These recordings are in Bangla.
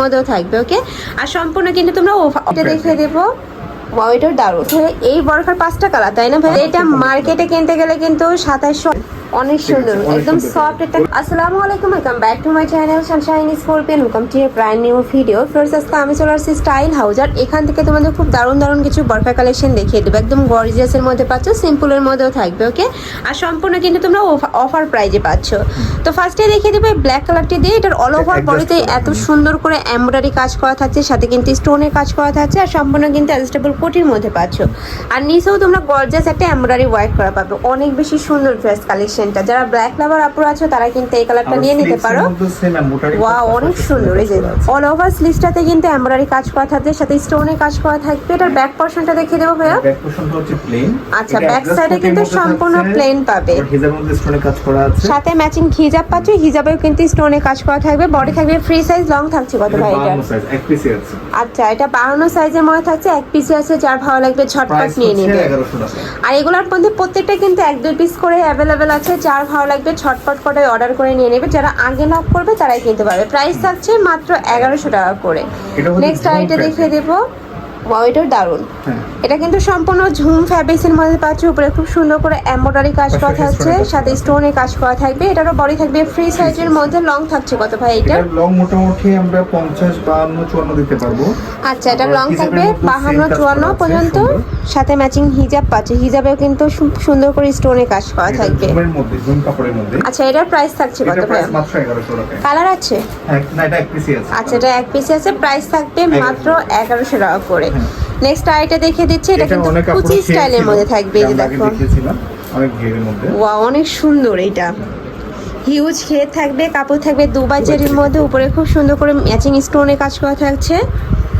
মধ্যেও থাকবে ওকে আর সম্পূর্ণ কিন্তু তোমরা ওভা- দেখে দেবো। ওয়াও এটার দারুণ। হ্যাঁ, এই বরফের পাঁচটা কালার তাই না ভাই? এটা মার্কেটে কিনতে গেলে কিন্তু সাতাশশো অনেক সুন্দর একদম সফট একটা আসসালামু আলাইকুম welcome back to my channel Sunshine Scorpion welcome to এর ব্র্যান্ড নিউ ভিডিও ফার্স্ট আজকে আমি চলে আসছি স্টাইল হাউস আর এখান থেকে তোমাদের খুব দারুণ দারুণ কিছু বরফা কালেকশন দেখিয়ে দেবো। একদম গর্জিয়াসের মধ্যে পাচ্ছ সিম্পলের মধ্যেও থাকবে ওকে আর সম্পূর্ণ কিন্তু তোমরা অফার প্রাইজে পাচ্ছ। তো ফার্স্টে দেখিয়ে দেবো ব্ল্যাক কালারটি দিয়ে। এটার অল ওভার বডিতে এত সুন্দর করে এমব্রয়ডারি কাজ করা থাকছে সাথে কিন্তু স্টোনের কাজ করা থাকছে আর সম্পূর্ণ কিন্তু অ্যাডজাস্টেবল কোটির মধ্যে পাচ্ছ। আর নিচেও তোমরা গর্জাস একটা এমব্রয়ডারি ওয়ার্ক করা পাবে। অনেক বেশি সুন্দর ড্রেস কালেকশনটা যারা ব্ল্যাক লাভার আপুর আছো তারা কিন্তু এই কালারটা নিয়ে নিতে পারো। ওয়াও অনেক সুন্দর এই যে। অল ওভার স্লিভসটাতে কিন্তু এমব্রয়ডারি কাজ করা থাকবে সাথে স্টোনের কাজ করা থাকবে। এটার ব্যাক পোর্শনটা দেখিয়ে দেবো ভাইয়া। ব্যাক পোর্শনটা হচ্ছে প্লেন আচ্ছা, side এ কিন্তু সম্পূর্ণ প্লেন পাবে। স্টোনে কাজ করা আছে। সাথে ম্যাচিং হিজাব পাচ্ছ হিজাবেও কিন্তু স্টোনে কাজ করা থাকবে। বডি থাকবে ফ্রি সাইজ লং থাকছে কত ভাই এটা? আচ্ছা এটা বাহান্ন সাইজের মধ্যে থাকছে এক পিসে আছে যার ভালো লাগবে ঝটপট নিয়ে নিবে। আর এগুলোর মধ্যে প্রত্যেকটা কিন্তু এক দুই পিস করে অ্যাভেলেবেল আছে। যার ভালো লাগবে ছটপট করে অর্ডার করে নিয়ে নেবে। যারা আগে নক করবে তারাই কিনতে পারবে। প্রাইস থাকছে মাত্র এগারোশো টাকা করে। নেক্সট আইটা দেখিয়ে দেবো। ওয়াও এটাও দারুণ। হ্যাঁ। এটা কিন্তু সম্পূর্ণ ঝুম ফ্যাব্রিক্সের মধ্যে পাচ্ছ। উপরে খুব সুন্দর করে এমব্রয়ডারি কাজ করা থাকছে। stone এর কাজ সাথে স্টোনের কাজ করা থাকবে। এটারও বডি থাকবে ফ্রি সাইজের মধ্যে লং থাকছে কত ভাই এটা? লং মোটামুটি আমরা 50 52 54 দিতে পারব। আচ্ছা এটা লং থাকবে মধ্যে বাহান্ন same কাজ চুয়ান্ন করা আছে, পর্যন্ত। সাথে ম্যাচিং হিজাব পাচ্ছে। হিজাবেও কিন্তু সুন্দর করে স্টোনে কাজ করা থাকবে। জুমের মধ্যে জুম কাপড়ের মধ্যে। আচ্ছা এটার প্রাইস থাকছে কত ভাই? প্রাইস মাত্র 1100 টাকা। কালার আছে? না এটা এক পিসে আছে। আচ্ছা এটা এক পিসে আছে। প্রাইস থাকবে মাত্র এগারোশো টাকা করে। নেক্সট আইটা দেখে দিচ্ছি এটা কিন্তু কুচি স্টাইলের মধ্যে থাকবে এই যে দেখো। অনেক ঘেরের মধ্যে। ওয়া অনেক সুন্দর এটা। হিউজ খেয়ে থাকবে কাপড় থাকবে দু বাজারের মধ্যে উপরে খুব সুন্দর করে ম্যাচিং স্টোনে কাজ করা থাকছে।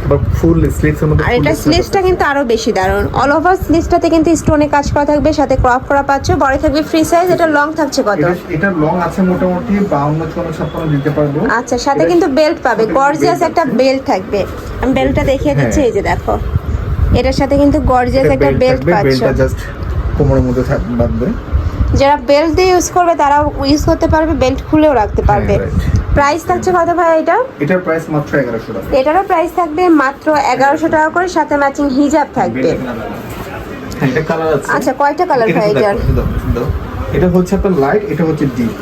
আবার ফুল স্লিভস এর মধ্যে আর এটা স্লিভসটা কিন্তু আরও বেশি দারুণ। অল ওভার স্লিভসটাতে কিন্তু স্টোনে কাজ করা থাকবে সাথে ক্রপ করা পাচ্ছ বড় থাকবে ফ্রি সাইজ এটা লং থাকছে কত? এটা লং আছে মোটামুটি 52 54 56 দিতে পারব। আচ্ছা সাথে কিন্তু বেল্ট পাবে গর্জিয়াস একটা বেল্ট থাকবে। আমি বেল্টটা দেখিয়ে দিচ্ছি হ্যাঁ। এই যে দেখো। এটার সাথে কিন্তু গর্জিয়াস একটা বেল্ট থাকবে, পাচ্ছ। বেল্টটা জাস্ট কোমরের মধ্যে থাক বাঁধবে। যারা বেল্ট দিয়ে ইউজ করবে তারাও ইউজ করতে পারবে বেল্ট খুলেও রাখতে পারবে। হ্যাঁ, প্রাইস থাকছে কত ভাই এটা? এটার প্রাইস মাত্র 1100 টাকা। এটারও প্রাইস থাকবে মাত্র 1100 টাকা করে সাথে ম্যাচিং হিজাব থাকবে। হ্যাঁ এটা কালার আছে। আচ্ছা কয়টা কালার ভাই এটা এটার। এটা হচ্ছে আপনার লাইট এটা হচ্ছে ডিপ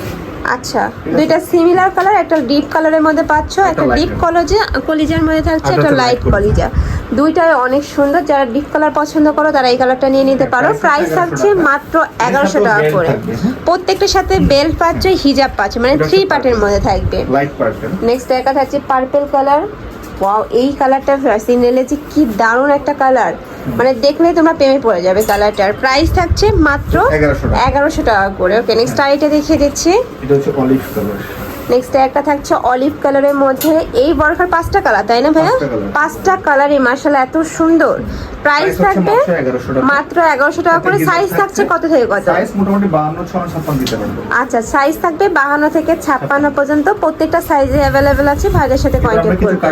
আচ্ছা দুইটা সিমিলার কালার একটা ডিপ কালারের মধ্যে পাচ্ছ একটা ডিপ। কলেজে কলিজার মধ্যে থাকছে একটা একটা লাইট কলিজা। দুইটাই অনেক সুন্দর যারা ডিপ কালার পছন্দ করো তারা এই কালারটা নিয়ে নিতে পারো। প্রাইস 1100 থাকছে মাত্র এগারোশো টাকা করে। হ্যাঁ? প্রত্যেকটার সাথে বেল্ট পাচ্ছ হিজাব পাচ্ছ মানে থ্রি পার্টের মধ্যে থাকবে। নেক্সট দেখা যাচ্ছে পার্পল কালার ওয়াও এই কালারটা সিনেলে যে কি দারুণ একটা কালার মানে দেখলেই তোমরা প্রেমে পড়ে যাবে কালারটার। প্রাইস থাকছে মাত্র 1100 টাকা। এগারোশো টাকা করে। ওকে নেক্সট আইটা দেখিয়ে দিচ্ছি। এটা হচ্ছে অলিভ কালার নেক্সট একটা থাকছে অলিভ কালারের মধ্যে। এই বরফার পাঁচটা কালার তাই না ভাইয়া? পাঁচটা। পাঁচটা কালারই মার্শাল এত সুন্দর। প্রাইস থাকবে মাত্র 1100 টাকা। এগারোশো টাকা করে। সাইজ থাকছে কত থেকে কত? সাইজ মোটামুটি 52 56 56 দিতে পারব। আচ্ছা সাইজ থাকবে বাহান্ন থেকে ছাপ্পান্ন পর্যন্ত। প্রত্যেকটা সাইজে অ্যাভেলেবেল আছে। ভাইদের সাথে কন্ট্যাক্ট করবে।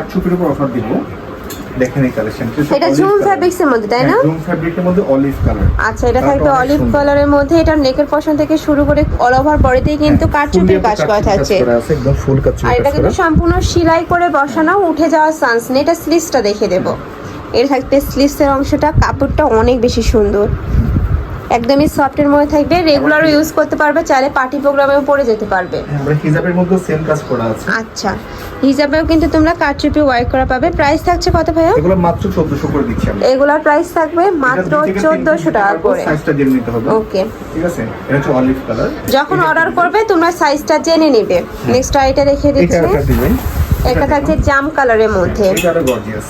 দেখেন এই কালেকশন এটা জুম ফ্যাব্রিক্স এর মধ্যে তাই না? জুম ফ্যাব্রিকের মধ্যে অলিভ কালার আচ্ছা এটা থাকবে অলিভ কালারের মধ্যে। এটা নেকের পশন থেকে শুরু করে অল ওভার বডিতেই কিন্তু হ্যাঁ, কাটচুপির কাজ করা থাকছে একদম ফুল কাজ আর এটা কিন্তু সম্পূর্ণ সেলাই করে বসানো উঠে যাওয়ার চান্স নেই এটা স্লিভসটা দেখে দেবো। এর থাকবে স্লিভসের অংশটা কাপড়টা অনেক বেশি সুন্দর। একদমই সফটের মধ্যে থাকবে। রেগুলারও ইউজ করতে পারবে চাইলে পার্টি প্রোগ্রামেও পরে যেতে পারবে। হ্যাঁ, আমরা হিজাবের মধ্যে সেম কাজ করা আছে। আচ্ছা। হিসাবেও কিন্তু তোমরা কাটচুপি ওয়ার্ক করা পাবে। প্রাইস থাকছে কত ভাইয়া? এগুলো মাত্র 1400 করে দিচ্ছি আমরা। এগুলার প্রাইস থাকবে মাত্র চোদ্দশো টাকা করে। সাইজটা জেনে নিতে হবে। ওকে ঠিক আছে? এটা হচ্ছে অলিভ কালার যখন অর্ডার করবে তোমরা সাইজটা জেনে নেবে। নেক্সট আইটা রেখে দিচ্ছি। এটা থাকছে জাম কালারের মধ্যে। এটা গর্জিয়াস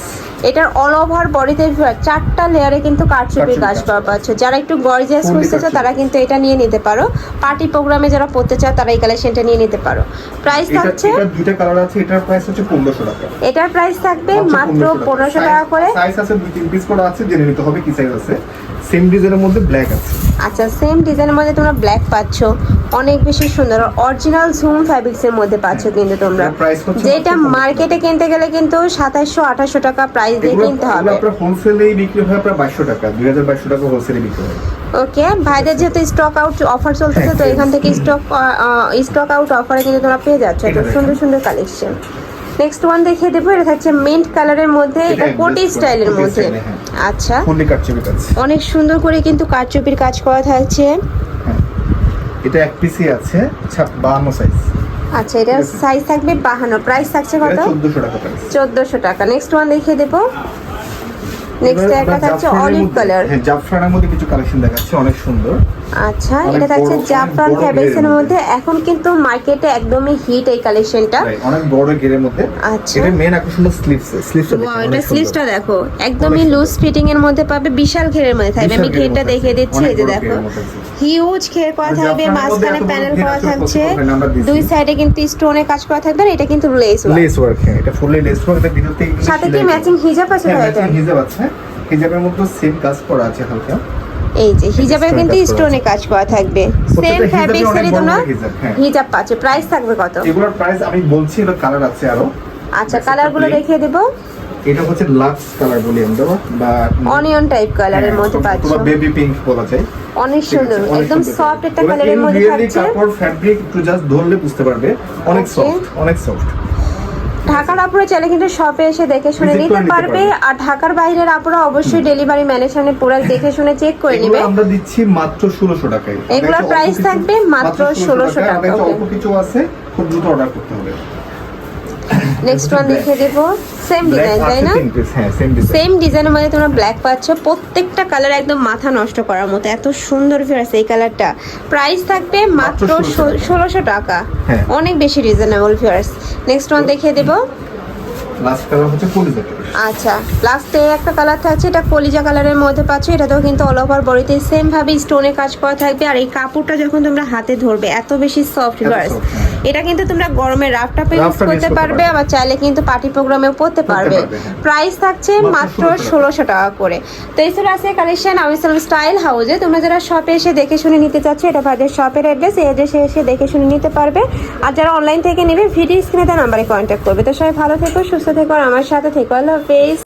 এটার অল ওভার বডিতে চারটা লেয়ারে কিন্তু কারচুপির কারচুপি কাজ পাওয়া পাচ্ছ যারা একটু গর্জিয়াস খুঁজতে চাও তারা কিন্তু এটা নিয়ে নিতে পারো। পার্টি প্রোগ্রামে যারা পড়তে চাও তারা এই কালেকশনটা নিয়ে নিতে পারো। প্রাইস থাকছে এটা দুইটা কালার আছে এটার প্রাইস হচ্ছে 1500 টাকা। এটার প্রাইস থাকবে মাত্র পনেরোশো টাকা। করে। সাইজ আছে দুই তিন পিস করে আছে জেনে নিতে হবে কি সাইজ আছে। সেম ডিজাইনের মধ্যে ব্ল্যাক আছে। আচ্ছা সেম ডিজাইনের মধ্যে তোমরা ব্ল্যাক পাচ্ছ। অনেক বেশি সুন্দর। অরিজিনাল ঝুম ফ্যাব্রিক্সের মধ্যে পাচ্ছ কিন্তু তোমরা। যেটা মার্কেটে কিনতে গেলে কিন্তু সাতাশশো আঠাশশো টাকা প্রাইস দিয়ে কিনতে হবে। আপনার হোলসেলেই বিক্রি হয় প্রায় 2200 টাকা 2200 টাকা হোলসেলে বিক্রি হয়। ওকে ভাইদের যেহেতু স্টক আউট অফার চলতেছে তো হ্যাঁ, এখান থেকে স্টক স্টক আউট অফারে কিন্তু তোমরা পেয়ে যাচ্ছ। তো সুন্দর সুন্দর কালেকশন নেক্সট ওয়ান দেখিয়ে দেবো এটা থাকছে মিন্ট কালারের মধ্যে এটা কোটি স্টাইলের মধ্যে। হ্যাঁ। আচ্ছা। অনেক সুন্দর করে কিন্তু কারচুপির কাজ করা থাকছে। হ্যাঁ। এটা এক পিসই আছে বাহান্ন সাইজ আচ্ছা এটার সাইজ থাকবে বাহান্ন। প্রাইস থাকছে কত? চোদ্দশো টাকা নেক্সট ওয়ান দেখিয়ে দেবো। নেক্সট একটা থাকছে অলিভ কালার হ্যাঁ জাফরানের মধ্যে কিছু কালেকশন দেখাচ্ছে অনেক সুন্দর। আচ্ছা এটা থাকছে জাফরান বড় ফ্যাব্রিক্স এর ঘেরের মধ্যে। এখন কিন্তু মার্কেটে একদমই হিট এই কালেকশনটা অনেক বড় গেরের মধ্যে। আচ্ছা। এটা মেন আকর্ষণ স্লিভস স্লিভস ওয়াও এটা স্লিভসটা দেখো। একদমই লুজ ফিটিং এর মধ্যে পাবে বিশাল ঘেরের মধ্যে থাকবে। আমি ঘেরটা দেখিয়ে দিচ্ছি এই যে দেখো। হিউজ ঘের করা আর থাকবে মাঝখানে প্যানেল করা থাকছে। দুই সাইডে কিন্তু স্টোনে কাজ করা থাকবে আর এটা কিন্তু লেস ওয়ার্ক লেস ওয়ার্ক এটা ফুললি লেস ওয়ার্ক এটা ভিতর থেকে সাথে কি ম্যাচিং হিজাব আছে হ্যাঁ ভাই এটা? হিজাব আছে। হিজাবের মধ্যে সেম কাজ করা আছে হালকা। এই যে হিজাবের কিন্তু স্টোনে কাজ করা থাকবে। সেম ফ্যাব্রিক্স এরই তোমরা হিজাব। পাচ্ছে। প্রাইস থাকবে কত? এগুলোর প্রাইস আমি বলছি এগুলো কালার আছে আরও। আচ্ছা Next কালারগুলো একটা দেখিয়ে দেবো। এটা হচ্ছে লাক্স কালার বলি আমরা বা অনিয়ন টাইপ কালারের মধ্যে পাচ্ছ। বেবি পিঙ্ক বলা যায়। অনেক সুন্দর একদম সফট একটা কালারের মধ্যে থাকছে। কাপড় ফ্যাব্রিক একটু জাস্ট ধরলে বুঝতে পারবে। অনেক. সফট অনেক সফট ঢাকার আপুরা চাইলে কিন্তু শপে এসে দেখে শুনে নিতে পারবে। আর ঢাকার বাইরের আপুরা অবশ্যই ডেলিভারি ম্যানের সামনে পুরো দেখে শুনে চেক করে নেবে। আমরা দিচ্ছি মাত্র 1600 টাকায়। এগুলোর কিছু- থাকবে মাত্র 1600 টাকা, অল্প কিছু আছে খুব দ্রুত অর্ডার করতে হবে। নেক্সট ওয়ান দেখিয়ে দেবো। সেম ডিজাইন তাই না? হ্যাঁ সেম ডিজাইন সেম ডিজাইনের মধ্যে তোমরা ব্ল্যাক পাচ্ছ। প্রত্যেকটা কালার একদম মাথা নষ্ট করার মতো। এত সুন্দর ফেরাস এই কালারটা প্রাইস থাকবে মাত্র মাত্র 1600 টাকা। ষোলোশো টাকা। হ্যাঁ। অনেক বেশি রিজনেবল ফিয়ার্স নেক্সট ওয়ান দেখিয়ে দেবো। লাস্ট কালার হচ্ছে আচ্ছা লাস্টে একটা কালার থাকছে এটা কলিজা কালারের মধ্যে পাচ্ছ এটাতেও কিন্তু অল ওভার বডিতে সেম ভাবে স্টোনে কাজ করা থাকবে। আর এই কাপড়টা যখন তোমরা হাতে ধরবে এত বেশি সফট গার্স হ্যাঁ। এটা কিন্তু তোমরা গরমে রাফটাপে Rough ইউজ করতে পারবে। আবার চাইলে কিন্তু পার্টি প্রোগ্রামেও পড়তে পারবে। পারবে, হ্যাঁ। প্রাইস থাকছে মাত্র মাত্র 1600 ষোলোশো টাকা করে। তো এই ছিল আছে কালেকশন আমি স্টাইল হাউসে তোমরা যারা শপে এসে দেখে শুনে নিতে চাচ্ছ এটা ভাইদের শপের অ্যাড্রেস এই অ্যাড্রেসে এসে দেখে শুনে নিতে পারবে। আর যারা অনলাইন থেকে নেবে ভিডিও স্ক্রিনে তার নাম্বারে কন্ট্যাক্ট করবে। তো সবাই ভালো থেকো সুস্থ থেকো আর আমার সাথে থেকো। আল্লাহ vez.